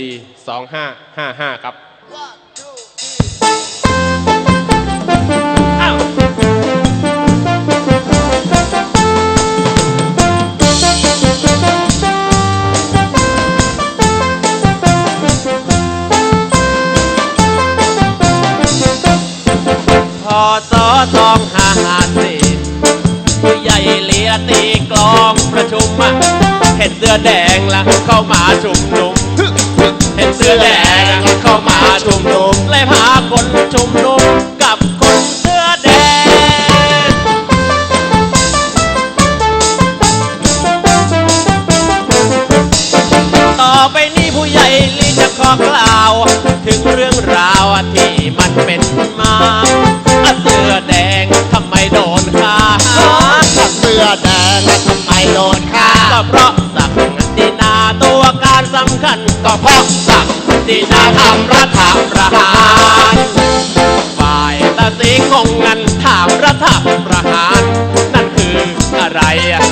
ลีสองห้าห้าห้าครับพอสอสองห้าห้าสี่ผู้ใหญ่เลียตีกลองประชุมอะเห็นเสื้อแดงละเข้ามาชุมนุม ลีจะขอกล่าว ถึงเรื่องราวที่มันเป็นมาอะเสื้อแดงทำไมโดนฆ่าเสื้อแดงแล้วทำไมโดนฆ่าก็เพราะศักดินาตัวการสำคัญ ก็เพราะศักดินาทำรัฐประหารฝ่ายตาสีงงงันถามรัฐประหาร นั่นคืออะไรอะ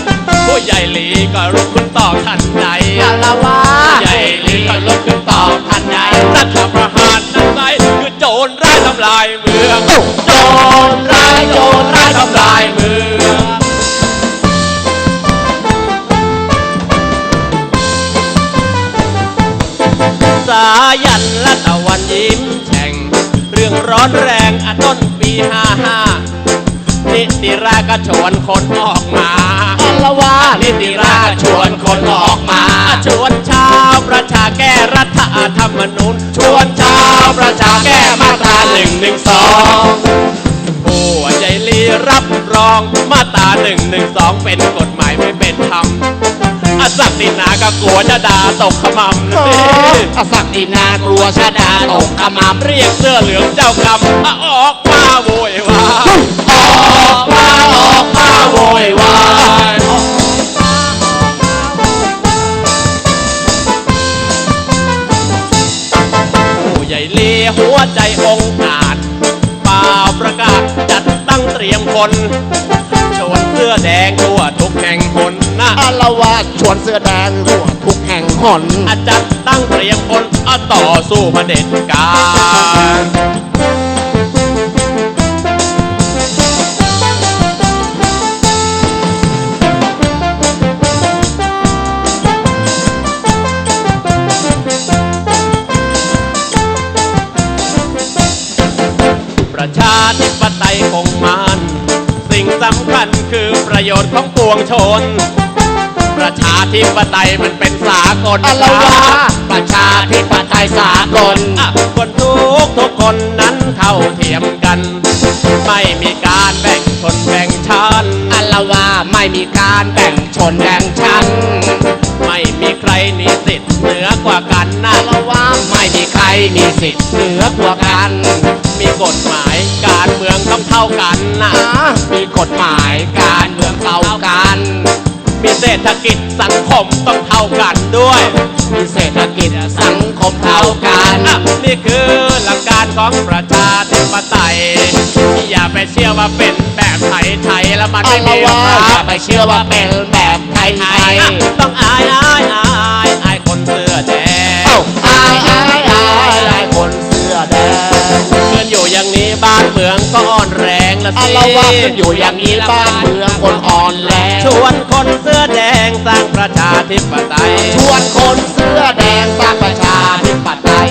ผู้ใหญ่หลีก็ลุกขึ้นตอบทันใดอะละวะผู้ใหญ่หลีก็ลุายันและตะวันยิ้มแฉ่ง เรื่องร้อนแรงอะต้นปีห้าห้านิติราก็ชวนคนออกมาอะละวะนิติราก็ชวนคนออกมา ชวนชาวประชาแก้รัฐธรรมนูญ ชวนชาวประชาแก้มาตราหนึ่งหนึ่งสองผู้ใหญ่ลีรับรองมาตราหนึ่งหนึ่งสองเป็นกฎหมายไม่เป็นธรรม อศักดินาก็กลัวจะด่าตกขมำนะสิอศักดินากลัวชาดาตกกระหมำเรียกเสื้อเหลืองเจ้ากรรมอะออกมาโวยวายออกมาออกมาโวยวายผู้ใหญ่เลีหัวใจองค์อาจป่าประกาศจัดตั้งเตรียมคนชวนเสื้อแดงทั่วทุกแห่งหนนะอะละวะชวนเสื้อแดงทั่วทุกแห่งหนอาจัดตั้งเตรียมคนอะต่อสู้เผด็จการ ประโยชน์ของปวงชน ประชาธิปไตยมันเป็นสากลอะละวะประชาธิปไตยสากลอะคนทุกทุกคนนั้นเท่าเทียมกัน ไม่มีการแบ่งชนแบ่งชั้นอะละวะไม่มีการแบ่งชนแบ่งชั้น ไม่มีใครมีสิทธิ์เหนือกว่ากันนะอะละวะไม่ มีใครมีสิทธิ์เหนือกว่ากัน มีกฎหมายการเมืองต้องเท่ากันนะอ่ามีกฎหมายการเมืองเท่ากัน มีเศรษฐกิจสังคมต้องเท่ากันด้วย มีเศรษฐกิจสังคมเท่ากันอะนี่คือหลักการของประชาธิปไตย อย่าไปเชื่อว่าเป็นแบบไทยๆแล้วมันอะไม่ละมีวะหรอกอคย่ารับไปเชื่อว่าเป็นแบบไทยอะต้องอายอายอาย งละอะสิละวะกันอยู่อย่างนี้บ้านเมืองคนอ่อนแรงชวนคนเสื้อแดงสร้างประชาธิปไตยชวนคนเสื้อแดงสร้างประชาธิปไตย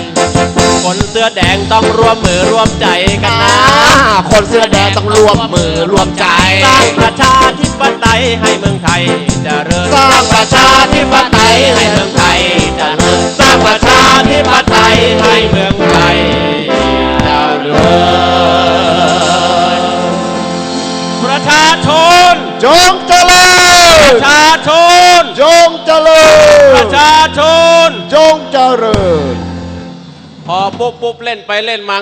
คนเสื้อแดงต้องร่วมมือร่วมใจกันอ่านะ คนเสื้อแดงต้องร่วมมือร่วมใจ สร้างประชาธิปไตยให้เมืองไทยเจริญ สร้างประชาธิปไตยให้เมืองไทยเจริญ สร้างประชาธิปไตยให้เมือง จงเจริปญระชาชน จงเจริปญระชาชน จงเจริญ พอปุ๊บปุ๊บเล่นไปเล่นมา